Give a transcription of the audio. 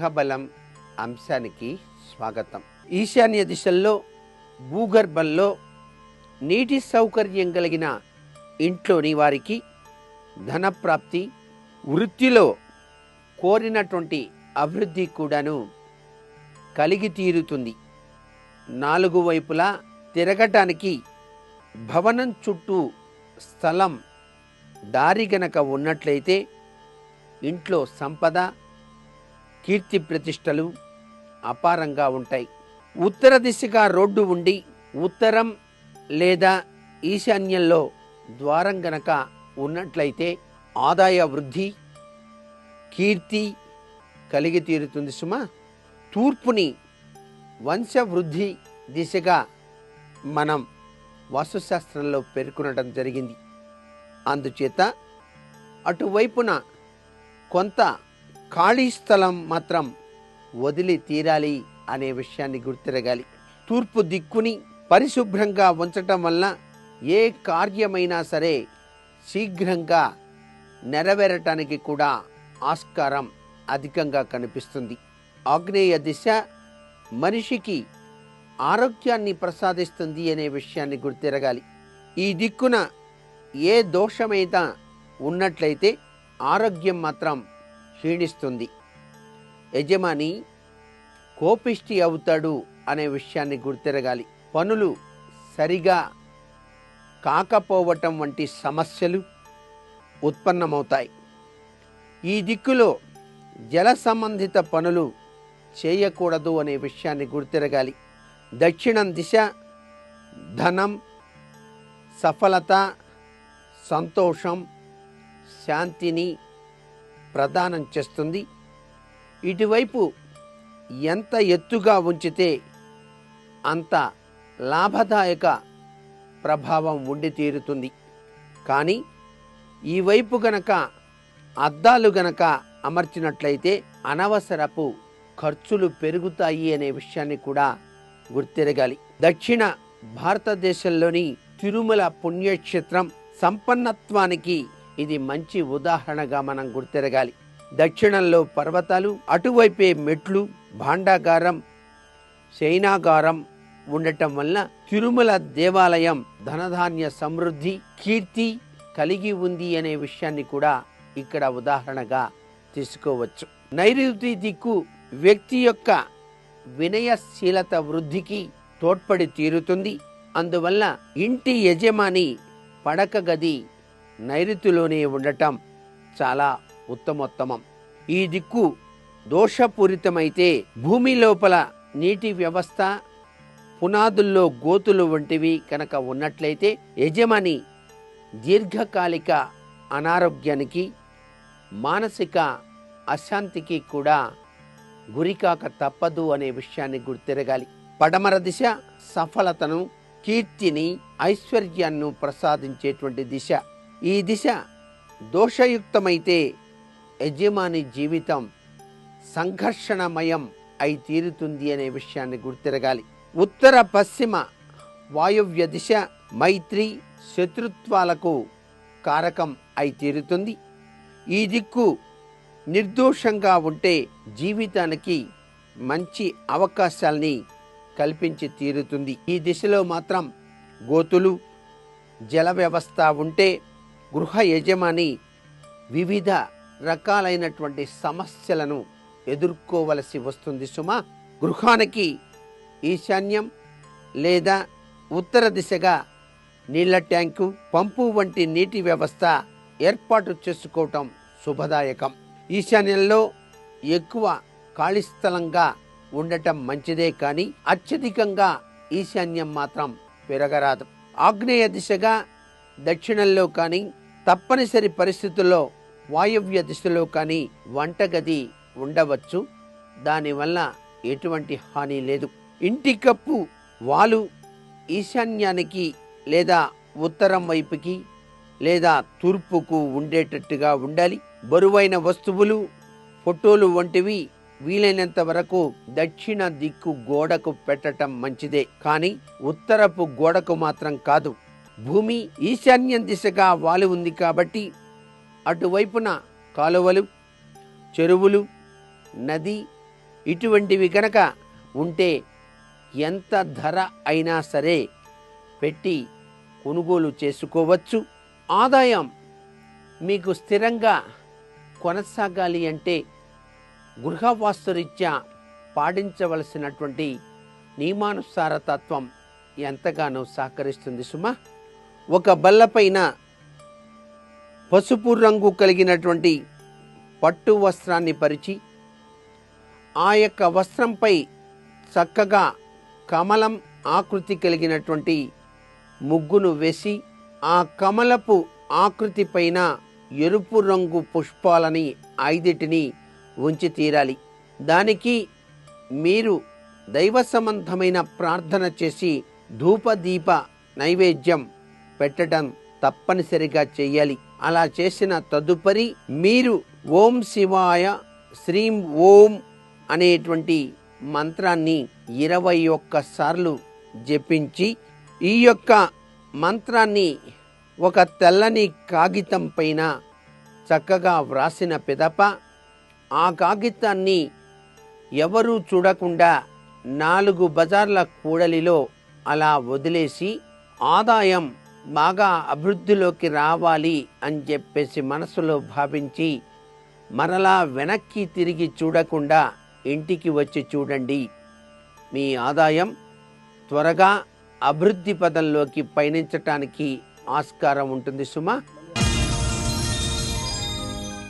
గ్రహబలం అంశానికి స్వాగతం. ఈశాన్య దిశల్లో భూగర్భంలో నీటి సౌకర్యం కలిగిన ఇంట్లోని వారికి ధనప్రాప్తి వృత్తిలో కోరినటువంటి అభివృద్ధి కూడాను కలిగి తీరుతుంది. నాలుగు వైపులా తిరగటానికి భవనం చుట్టూ స్థలం దారి గనక ఉన్నట్లయితే ఇంట్లో సంపద కీర్తి ప్రతిష్టలు అపారంగా ఉంటాయి. ఉత్తర దిశగా రోడ్డు ఉండి ఉత్తరం లేదా ఈశాన్యంలో ద్వారం గనక ఉన్నట్లయితే ఆదాయ వృద్ధి కీర్తి కలిగి తీరుతుంది సుమా. తూర్పుని వంశవృద్ధి దిశగా మనం వాస్తుశాస్త్రంలో పేర్కొనడం జరిగింది. అందుచేత అటువైపున కొంత ఖాళీ స్థలం మాత్రం వదిలి తీరాలి అనే విషయాన్ని గుర్తిరగాలి. తూర్పు దిక్కుని పరిశుభ్రంగా ఉంచటం వల్ల ఏ కార్యమైనా సరే శీఘ్రంగా నెరవేరటానికి కూడా ఆస్కారం అధికంగా కనిపిస్తుంది. ఆగ్నేయ దిశ మనిషికి ఆరోగ్యాన్ని ప్రసాదిస్తుంది అనే విషయాన్ని గుర్తిరగాలి. ఈ దిక్కున ఏ దోషమైనా ఉన్నట్లయితే ఆరోగ్యం మాత్రం క్షీణిస్తుంది. యజమాని కోపిష్టి అవుతాడు అనే విషయాన్ని గుర్తిరగాలి. పనులు సరిగా కాకపోవటం వంటి సమస్యలు ఉత్పన్నమవుతాయి. ఈ దిక్కులో జల సంబంధిత పనులు చేయకూడదు అనే విషయాన్ని గుర్తిరగాలి. దక్షిణం దిశ ధనం సఫలత సంతోషం శాంతిని ప్రదానం చేస్తుంది. ఇటువైపు ఎంత ఎత్తుగా ఉంచితే అంత లాభదాయక ప్రభావం ఉండి తీరుతుంది. కానీ ఈ వైపు గనక అద్దాలు గనక అమర్చినట్లయితే అనవసరపు ఖర్చులు పెరుగుతాయి అనే విషయాన్ని కూడా గుర్తిరగాలి. దక్షిణ భారతదేశంలోని తిరుమల పుణ్యక్షేత్రం సంపన్నత్వానికి ఇది మంచి ఉదాహరణగా మనం గుర్తిరగాలి. దక్షిణంలో పర్వతాలు అటువైపే మెట్లు భాండాగారం శైనాగారం ఉండటం వల్ల తిరుమల దేవాలయం ధనధాన్య సమృద్ధి కీర్తి కలిగి ఉంది అనే విషయాన్ని కూడా ఇక్కడ ఉదాహరణగా తీసుకోవచ్చు. నైరుతి దిక్కు వ్యక్తి యొక్క వినయశీలత వృద్ధికి తోడ్పడి తీరుతుంది. అందువల్ల ఇంటి యజమాని పడక గది నైరుతిలోనే ఉండటం చాలా ఉత్తమోత్తమం. ఈ దిక్కు దోషపూరితమైతే భూమి లోపల నీటి వ్యవస్థ పునాదుల్లో గోతులు వంటివి కనుక ఉన్నట్లయితే యజమాని దీర్ఘకాలిక అనారోగ్యానికి మానసిక అశాంతికి కూడా గురికాక తప్పదు అనే విషయాన్ని గుర్తిరగాలి. పడమర దిశ సఫలతను కీర్తిని ఐశ్వర్యాన్ని ప్రసాదించేటువంటి దిశ. ఈ దిశ దోషయుక్తమైతే యజమాని జీవితం సంఘర్షణమయం అయి తీరుతుంది అనే విషయాన్ని గుర్తిరగాలి. ఉత్తర పశ్చిమ వాయువ్య దిశ మైత్రి శత్రుత్వాలకు కారకం అయి తీరుతుంది. ఈ దిక్కు నిర్దోషంగా ఉంటే జీవితానికి మంచి అవకాశాల్ని కల్పించి తీరుతుంది. ఈ దిశలో మాత్రం గోతులు జల వ్యవస్థ ఉంటే గృహ యజమాని వివిధ రకాలైనటువంటి సమస్యలను ఎదుర్కోవలసి వస్తుంది. సుమా గృహానికి ఈశాన్యం లేదా ఉత్తర దిశగా నీళ్ళ ట్యాంకు పంపు వంటి నీటి వ్యవస్థ ఏర్పాటు చేసుకోవటం శుభదాయకం. ఈశాన్యంలో ఎక్కువ ఖాళీ స్థలంగా ఉండటం మంచిదే కానీ అత్యధికంగా ఈశాన్యం మాత్రం పెరగరాదు. ఆగ్నేయ దిశగా దక్షిణంలో కానీ తప్పనిసరి పరిస్థితుల్లో వాయువ్య దిశలో కానీ వంటగది ఉండవచ్చు. దానివల్ల ఎటువంటి హాని లేదు. ఇంటి కప్పు వాలు ఈశాన్యానికి లేదా ఉత్తరం వైపుకి లేదా తూర్పుకు ఉండేటట్టుగా ఉండాలి. బరువైన వస్తువులు ఫోటోలు వంటివి వీలైనంత వరకు దక్షిణ దిక్కు గోడకు పెట్టటం మంచిదే. కానీ ఉత్తరపు గోడకు మాత్రం కాదు. భూమి ఈశాన్యం దిశగా వాలి ఉంది కాబట్టి అటువైపున కాలువలు చెరువులు నది ఇటువంటివి గనక ఉంటే ఎంత ధర అయినా సరే పెట్టి కొనుగోలు చేసుకోవచ్చు. ఆదాయం మీకు స్థిరంగా కొనసాగాలి అంటే గృహవాస్తురీత్యా పాటించవలసినటువంటి నియమానుసార తత్వం ఎంతగానో సహకరిస్తుంది సుమా. ఒక బల్లపైన పసుపు రంగు కలిగినటువంటి పట్టు వస్త్రాన్ని పరిచి ఆ యొక్క వస్త్రంపై చక్కగా కమలం ఆకృతి కలిగినటువంటి ముగ్గును వేసి ఆ కమలపు ఆకృతి పైన ఎరుపు రంగు పుష్పాలని ఐదిటిని ఉంచి తీరాలి. దానికి మీరు దైవ సంబంధమైన ప్రార్థన చేసి ధూపదీప నైవేద్యం పెట్టడం తప్పనిసరిగా చేయాలి. అలా చేసిన తదుపరి మీరు ఓం శివాయ శ్రీం ఓం అనేటువంటి మంత్రాన్ని ఇరవై ఒక్క సార్లు జపించి ఈ యొక్క మంత్రాన్ని ఒక తెల్లని కాగితం పైన చక్కగా వ్రాసిన పిదప ఆ కాగితాన్ని ఎవరూ చూడకుండా నాలుగు బజార్ల కూడలిలో అలా వదిలేసి ఆదాయం బాగా అభివృద్ధిలోకి రావాలి అని చెప్పేసి మనసులో భావించి మరలా వెనక్కి తిరిగి చూడకుండా ఇంటికి వచ్చి చూడండి. మీ ఆదాయం త్వరగా అభివృద్ధి పదంలోకి పయనించటానికి ఆస్కారం ఉంటుంది సుమా.